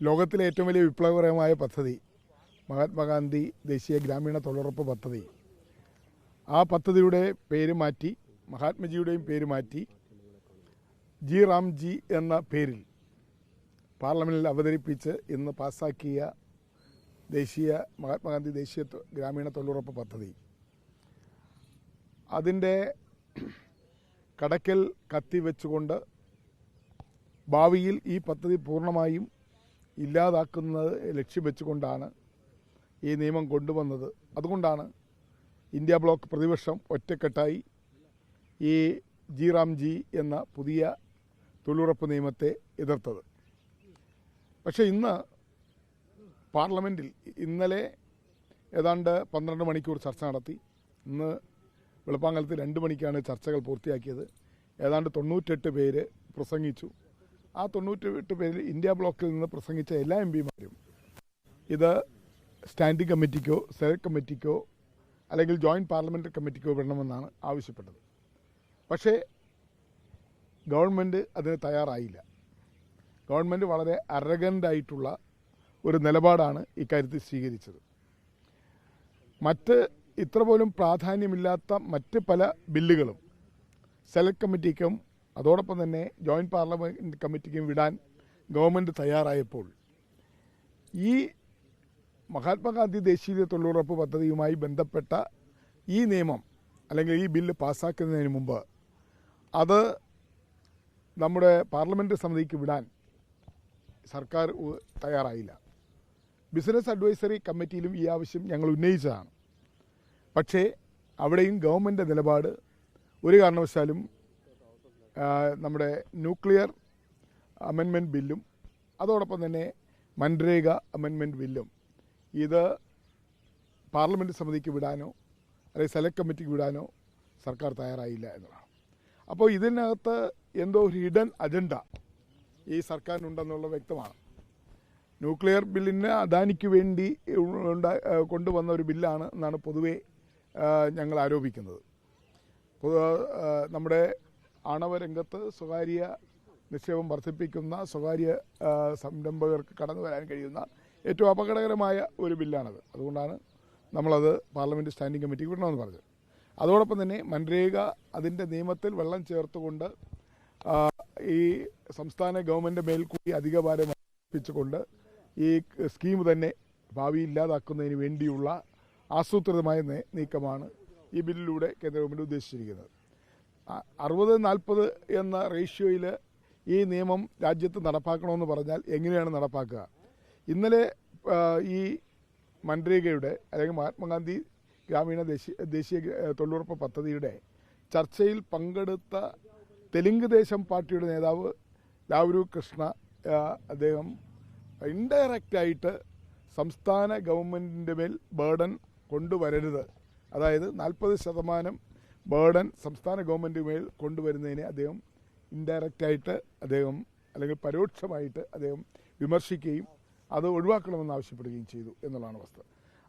ലോകത്തിലെ ഏറ്റവും വലിയ വിപ്ലവകരമായ പദ്ധതി മഹാത്മാഗാന്ധി ദേശീയ ഗ്രാമീണ തൊഴിലുറപ്പ് പദ്ധതി. ആ പദ്ധതിയുടെ പേര് മാറ്റി മഹാത്മജിയുടെയും പേര് മാറ്റി ജി റാംജി എന്ന പേരിൽ പാർലമെന്റിൽ അവതരിപ്പിച്ച് ഇന്ന് പാസ്സാക്കിയ ദേശീയ മഹാത്മാഗാന്ധി ദേശീയ ഗ്രാമീണ തൊഴിലുറപ്പ് പദ്ധതി. അതിന്റെ കടക്കൽ കത്തി വെച്ചുകൊണ്ട് ഭാവിയിൽ ഈ പദ്ധതി പൂർണമായും ഇല്ലാതാക്കുന്നത് ലക്ഷ്യം വെച്ചുകൊണ്ടാണ് ഈ നിയമം കൊണ്ടുവന്നത്. അതുകൊണ്ടാണ് ഇന്ത്യ ബ്ലോക്ക് പ്രതിപക്ഷം ഒറ്റക്കെട്ടായി ഈ ജി റാം ജി എന്ന പുതിയ തൊഴിലുറപ്പ് നിയമത്തെ എതിർത്തത്. പക്ഷെ ഇന്ന് പാർലമെന്റിൽ ഇന്നലെ ഏതാണ്ട് പന്ത്രണ്ട് മണിക്കൂർ ചർച്ച നടത്തി. ഇന്ന് വെളുപ്പാങ്കലത്ത് രണ്ട് മണിക്കാണ് ചർച്ചകൾ പൂർത്തിയാക്കിയത്. ഏതാണ്ട് തൊണ്ണൂറ്റെട്ട് പേര് പ്രസംഗിച്ചു. ആ തൊണ്ണൂറ്റെട്ട് പേരിൽ ഇന്ത്യ ബ്ലോക്കിൽ നിന്ന് പ്രസംഗിച്ച എല്ലാ എം പിമാരും ഇത് സ്റ്റാൻഡിംഗ് കമ്മിറ്റിക്കോ സെലക്ട് കമ്മിറ്റിക്കോ അല്ലെങ്കിൽ ജോയിന്റ് പാർലമെന്ററി കമ്മിറ്റിക്കോ വിടണമെന്നാണ് ആവശ്യപ്പെട്ടത്. പക്ഷേ ഗവൺമെന്റ് അതിന് തയ്യാറായില്ല. ഗവൺമെന്റ് വളരെ അരഗന്റായിട്ടുള്ള ഒരു നിലപാടാണ് ഇക്കാര്യത്തിൽ സ്വീകരിച്ചത്. മറ്റ് ഇത്ര പോലും പ്രാധാന്യമില്ലാത്ത മറ്റ് പല ബില്ലുകളും സെലക്ട് കമ്മിറ്റിക്കും അതോടൊപ്പം തന്നെ ജോയിന്റ് പാർലമെന്റ് കമ്മിറ്റിക്കും വിടാൻ ഗവൺമെന്റ് തയ്യാറായപ്പോൾ ഈ മഹാത്മാഗാന്ധി ദേശീയ തൊഴിലുറപ്പ് പദ്ധതിയുമായി ബന്ധപ്പെട്ട ഈ നിയമം അല്ലെങ്കിൽ ഈ ബില്ല് പാസ്സാക്കുന്നതിന് മുമ്പ് അത് നമ്മുടെ പാർലമെന്റ് സമിതിക്ക് വിടാൻ സർക്കാർ തയ്യാറായില്ല. ബിസിനസ് അഡ്വൈസറി കമ്മിറ്റിയിലും ഈ ആവശ്യം ഞങ്ങൾ ഉന്നയിച്ചതാണ്. പക്ഷേ അവിടെയും ഗവൺമെന്റ് നിലപാട് ഒരു കാരണവശാലും നമ്മുടെ ന്യൂക്ലിയർ അമെൻമെന്റ് ബില്ലും അതോടൊപ്പം തന്നെ മൻരേഗ അമെൻമെന്റ് ബില്ലും. ഇത് പാർലമെന്റ് സമിതിക്ക് വിടാനോ അല്ലെങ്കിൽ സെലക്ട് കമ്മിറ്റിക്ക് വിടാനോ സർക്കാർ തയ്യാറായില്ല എന്നതാണ്. അപ്പോൾ ഇതിനകത്ത് എന്തോ ഒരു ഹിഡൻ അജണ്ട ഈ സർക്കാരിനുണ്ടെന്നുള്ളത് വ്യക്തമാണ്. ന്യൂക്ലിയർ ബില്ലിന് അദാനിക്ക് വേണ്ടി കൊണ്ടുവന്ന ഒരു ബില്ലാണ് എന്നാണ് പൊതുവേ ഞങ്ങൾ ആരോപിക്കുന്നത്. നമ്മുടെ ആണവ രംഗത്ത് സ്വകാര്യ നിക്ഷേപം വർദ്ധിപ്പിക്കുന്ന സ്വകാര്യ സംരംഭകർക്ക് കടന്നു വരാൻ കഴിയുന്ന ഏറ്റവും അപകടകരമായ ഒരു ബില്ലാണത്. അതുകൊണ്ടാണ് നമ്മളത് പാർലമെന്റ് സ്റ്റാൻഡിംഗ് കമ്മിറ്റിക്ക് വിടണമെന്ന് പറഞ്ഞത്. അതോടൊപ്പം തന്നെ മൻരേഗ അതിന്റെ നിയമത്തിൽ വെള്ളം ചേർത്തുകൊണ്ട് ഈ സംസ്ഥാന ഗവൺമെന്റ് മേൽ കൂടി അധിക ഭാരം ഈ സ്കീം തന്നെ ഭാവി ഇല്ലാതാക്കുന്നതിന് വേണ്ടിയുള്ള ആസൂത്രിതമായ നീക്കമാണ് ഈ ബില്ലിലൂടെ കേന്ദ്ര ഗവൺമെന്റ് ഉദ്ദേശിച്ചിരിക്കുന്നത്. അറുപത് നാൽപ്പത് എന്ന റേഷ്യോയിൽ ഈ നിയമം രാജ്യത്ത് നടപ്പാക്കണമെന്ന് പറഞ്ഞാൽ എങ്ങനെയാണ് നടപ്പാക്കുക? ഇന്നലെ ഈ മൻരേഗയുടെ അല്ലെങ്കിൽ മഹാത്മാഗാന്ധി ഗ്രാമീണ ദേശീയ ദേശീയ തൊഴിലുറപ്പ് പദ്ധതിയുടെ ചർച്ചയിൽ പങ്കെടുത്ത തെലുങ്ക് ദേശം പാർട്ടിയുടെ നേതാവ് ലാവരു കൃഷ്ണ അദ്ദേഹം ഇൻഡയറക്റ്റായിട്ട് സംസ്ഥാന ഗവൺമെന്റിന്റെ മേൽ ബേർഡൻ കൊണ്ടുവരരുത്. അതായത് നാൽപ്പത് ശതമാനം ബേർഡൻ സംസ്ഥാന ഗവൺമെന്റ് മേൽ കൊണ്ടുവരുന്നതിനെ അദ്ദേഹം ഇൻഡയറക്റ്റായിട്ട് അദ്ദേഹം അല്ലെങ്കിൽ പരോക്ഷമായിട്ട് അദ്ദേഹം വിമർശിക്കുകയും അത് ഒഴിവാക്കണമെന്ന് ആവശ്യപ്പെടുകയും ചെയ്തു എന്നുള്ളതാണ് വസ്തുത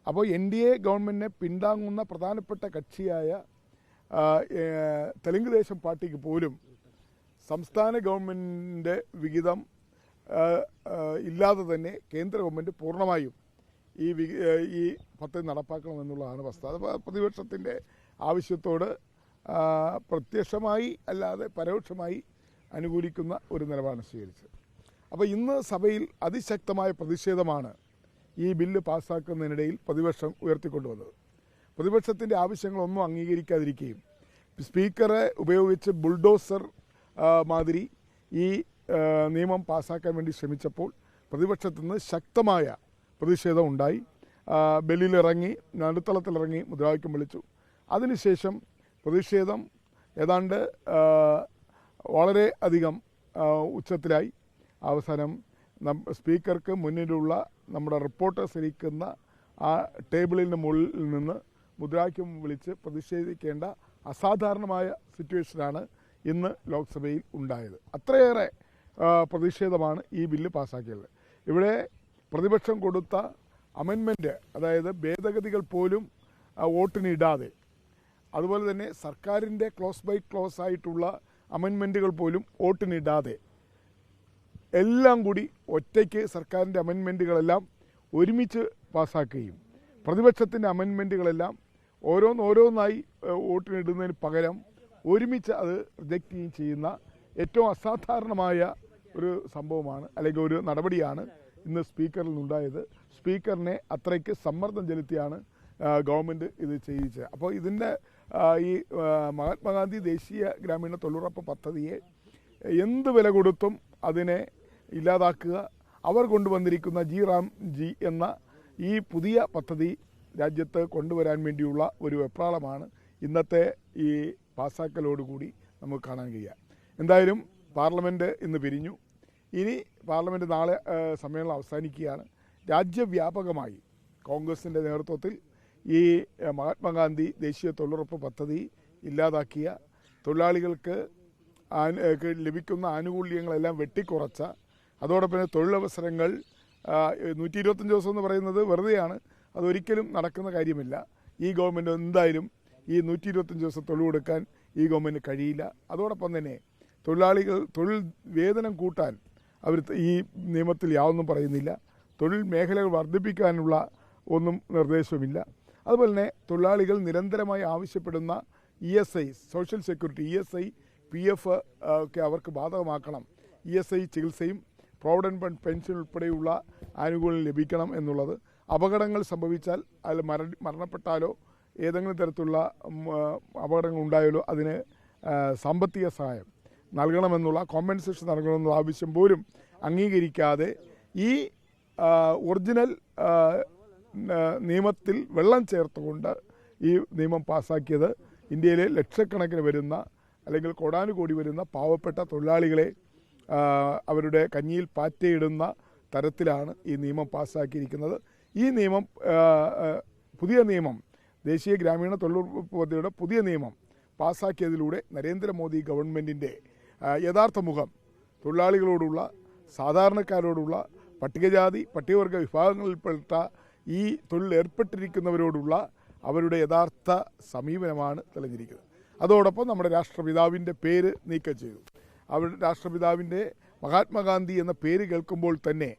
അപ്പോൾ എൻ ഡി എ ഗവൺമെന്റിനെ പിന്താങ്ങുന്ന പ്രധാനപ്പെട്ട കക്ഷിയായ തെലുങ്ക് ദേശം പാർട്ടിക്ക് പോലും സംസ്ഥാന ഗവൺമെന്റിന്റെ വിഹിതം ഇല്ലാതെ തന്നെ കേന്ദ്ര ഗവൺമെന്റ് പൂർണമായും ഈ ഈ പദ്ധതി നടപ്പാക്കണമെന്നുള്ളതാണ് വസ്തുത അത് പ്രതിപക്ഷത്തിന്റെ ആവശ്യത്തോട് പ്രത്യക്ഷമായി അല്ലാതെ പരോക്ഷമായി അനുകൂലിക്കുന്ന ഒരു നിലപാടാണ് സ്വീകരിച്ചത്. അപ്പോൾ ഇന്ന് സഭയിൽ അതിശക്തമായ പ്രതിഷേധമാണ് ഈ ബില്ല് പാസ്സാക്കുന്നതിനിടയിൽ പ്രതിപക്ഷം ഉയർത്തിക്കൊണ്ടുവന്നത്. പ്രതിപക്ഷത്തിന്റെ ആവശ്യങ്ങളൊന്നും അംഗീകരിക്കാതിരിക്കുകയും സ്പീക്കറെ ഉപയോഗിച്ച് ബുൾഡോസർ മാതിരി ഈ നിയമം പാസ്സാക്കാൻ വേണ്ടി ശ്രമിച്ചപ്പോൾ പ്രതിപക്ഷത്തു നിന്ന് ശക്തമായ പ്രതിഷേധം ഉണ്ടായി. നടുത്തളത്തിലിറങ്ങി മുദ്രാവാക്യം വിളിച്ചു. അതിനുശേഷം പ്രതിഷേധം ഏതാണ്ട് വളരെ അധികം ഉച്ചത്തിലായി. അവസാനം സ്പീക്കർക്ക് മുന്നിലുള്ള നമ്മുടെ റിപ്പോർട്ടേഴ്സ് ഇരിക്കുന്ന ആ ടേബിളിന് മുകളിൽ നിന്ന് മുദ്രാവാക്യം വിളിച്ച് പ്രതിഷേധിക്കേണ്ട അസാധാരണമായ സിറ്റുവേഷനാണ് ഇന്ന് ലോക്സഭയിൽ ഉണ്ടായത്. അത്രയേറെ പ്രതിഷേധമാണ് ഈ ബില്ല് പാസ്സാക്കിയത് ഇവിടെ പ്രതിപക്ഷം കൊടുത്ത അമെൻമെന്റ് അതായത് ഭേദഗതികൾ പോലും വോട്ടിനിടാതെ അതുപോലെ തന്നെ സർക്കാരിന്റെ ക്ലോസ് ബൈ ക്ലോസ് ആയിട്ടുള്ള അമെൻമെന്റുകൾ പോലും വോട്ടിനിടാതെ എല്ലാം കൂടി ഒറ്റയ്ക്ക് സർക്കാരിന്റെ അമെൻമെന്റുകളെല്ലാം ഒരുമിച്ച് പാസ്സാക്കുകയും പ്രതിപക്ഷത്തിന്റെ അമെൻമെന്റുകളെല്ലാം ഓരോന്നോരോന്നായി വോട്ടിനിടുന്നതിന് പകരം ഒരുമിച്ച് അത് റിജക്റ്റ് ചെയ്യുകയും ചെയ്യുന്ന ഏറ്റവും അസാധാരണമായ ഒരു സംഭവമാണ് അല്ലെങ്കിൽ ഒരു നടപടിയാണ് ഇന്ന് സ്പീക്കറിൽ നിന്നുണ്ടായത്. സ്പീക്കറിനെ അത്രയ്ക്ക് സമ്മർദ്ദം ചെലുത്തിയാണ് ഗവൺമെന്റ് ഇത് ചെയ്യിച്ചത്. അപ്പോൾ ഇതിന്റെ ഈ മഹാത്മാഗാന്ധി ദേശീയ ഗ്രാമീണ തൊഴിലുറപ്പ് പദ്ധതിയെ എന്ത് വില കൊടുത്തും അതിനെ ഇല്ലാതാക്കുക അവർ കൊണ്ടുവന്നിരിക്കുന്ന ജി റാം ജി എന്ന ഈ പുതിയ പദ്ധതി രാജ്യത്ത് കൊണ്ടുവരാൻ വേണ്ടിയുള്ള ഒരു വെപ്രാളമാണ്. ഇന്നത്തെ ഈ പാസ്സാക്കലോടുകൂടി നമുക്ക് കാണാൻ കഴിയുക എന്തായാലും പാർലമെന്റ് ഇന്ന് പിരിഞ്ഞു. ഇനി പാർലമെന്റ് നാളെ സമ്മേളനം അവസാനിക്കുകയാണ്. രാജ്യവ്യാപകമായി കോൺഗ്രസിന്റെ നേതൃത്വത്തിൽ ഈ മഹാത്മാഗാന്ധി ദേശീയ തൊഴിലുറപ്പ് പദ്ധതി ഇല്ലാതാക്കിയ തൊഴിലാളികൾക്ക് ലഭിക്കുന്ന ആനുകൂല്യങ്ങളെല്ലാം വെട്ടിക്കുറച്ച അതോടൊപ്പം തൊഴിലവസരങ്ങൾ നൂറ്റി ഇരുപത്തഞ്ച് ദിവസം എന്ന് പറയുന്നത് വെറുതെയാണ് അതൊരിക്കലും നടക്കുന്ന കാര്യമില്ല. ഈ ഗവൺമെന്റ് എന്തായാലും ഈ നൂറ്റി ഇരുപത്തഞ്ച് ദിവസം തൊഴിൽ കൊടുക്കാൻ ഈ ഗവൺമെന്റ് കഴിയില്ല. അതോടൊപ്പം തന്നെ തൊഴിലാളികൾ തൊഴിൽ വേതനം കൂട്ടാൻ അവർ ഈ നിയമത്തിൽ യാതൊന്നും പറയുന്നില്ല. തൊഴിൽ മേഖലകൾ വർദ്ധിപ്പിക്കാനുള്ള ഒന്നും നിർദ്ദേശവുമില്ല. അതുപോലെ തന്നെ തൊഴിലാളികൾ നിരന്തരമായി ആവശ്യപ്പെടുന്ന E S I social security E S I P F ഒക്കെ അവർക്ക് ബാധകമാക്കണം. ഇ എസ് ഐ ചികിത്സയും പ്രോവിഡന്റ് ഫണ്ട് പെൻഷൻ ഉൾപ്പെടെയുള്ള ആനുകൂല്യം ലഭിക്കണം എന്നുള്ളത്. അപകടങ്ങൾ സംഭവിച്ചാൽ അതിൽ മര മരണപ്പെട്ടാലോ ഏതെങ്കിലും തരത്തിലുള്ള അപകടങ്ങൾ ഉണ്ടായാലോ അതിന് സാമ്പത്തിക സഹായം നൽകണമെന്നുള്ള കോമ്പൻസേഷൻ നൽകണമെന്നുള്ള ആവശ്യം പോലും അംഗീകരിക്കാതെ ഈ ഒറിജിനൽ നിയമത്തിൽ വെള്ളം ചേർത്തുകൊണ്ട് ഈ നിയമം പാസാക്കിയത് ഇന്ത്യയിലെ ലക്ഷക്കണക്കിന് വരുന്ന അല്ലെങ്കിൽ കോടാനുകോടി വരുന്ന പാവപ്പെട്ട തൊഴിലാളികളെ അവരുടെ കഞ്ഞിയിൽ പാറ്റയിടുന്ന തരത്തിലാണ് ഈ നിയമം പാസ്സാക്കിയിരിക്കുന്നത് ഈ നിയമം പുതിയ നിയമം ദേശീയ ഗ്രാമീണ തൊഴിലുറപ്പ് പദ്ധതിയുടെ പുതിയ നിയമം പാസ്സാക്കിയതിലൂടെ നരേന്ദ്രമോദി ഗവൺമെന്റിന്റെ യഥാർത്ഥ മുഖം തൊഴിലാളികളോടുള്ള സാധാരണക്കാരോടുള്ള പട്ടികജാതി പട്ടികവർഗ വിഭാഗങ്ങളിൽപ്പെട്ട ഈ തൊഴിൽ ഏർപ്പെട്ടിരിക്കുന്നവരോടുള്ള അവരുടെ യഥാർത്ഥ സമീപനമാണ് തെളിഞ്ഞിരിക്കുന്നത്. അതോടൊപ്പം നമ്മുടെ രാഷ്ട്രപിതാവിന്റെ പേര് നീക്കം ചെയ്തു. അവരുടെ രാഷ്ട്രപിതാവിന്റെ മഹാത്മാഗാന്ധി എന്ന പേര് കേൾക്കുമ്പോൾ തന്നെ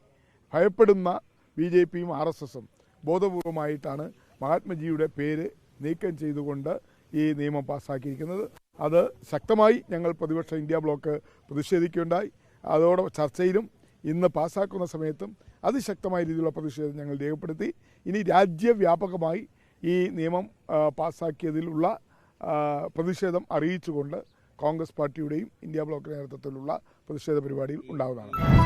ഭയപ്പെടുന്ന ബി ജെ പിയും ആർ എസ് എസും ബോധപൂർവമായിട്ടാണ് മഹാത്മജിയുടെ പേര് നീക്കം ചെയ്തുകൊണ്ട് ഈ നിയമം പാസ്സാക്കിയിരിക്കുന്നത്. അത് ശക്തമായി ഞങ്ങൾ പ്രതിപക്ഷ ഇന്ത്യ ബ്ലോക്ക് പ്രതിഷേധിക്കുകയുണ്ടായി. അതോടെ ചർച്ചയിലും ഇന്ന് പാസ്സാക്കുന്ന സമയത്തും അതിശക്തമായ രീതിയിലുള്ള പ്രതിഷേധം ഞങ്ങൾ രേഖപ്പെടുത്തി. ഇനി രാജ്യവ്യാപകമായി ഈ നിയമം പാസ്സാക്കിയതിലുള്ള പ്രതിഷേധം അറിയിച്ചുകൊണ്ട് കോൺഗ്രസ് പാർട്ടിയുടെയും ഇന്ത്യ ബ്ലോക്ക് നേതൃത്വത്തിലുള്ള പ്രതിഷേധ പരിപാടിയിൽ ഉണ്ടാകുന്നതാണ്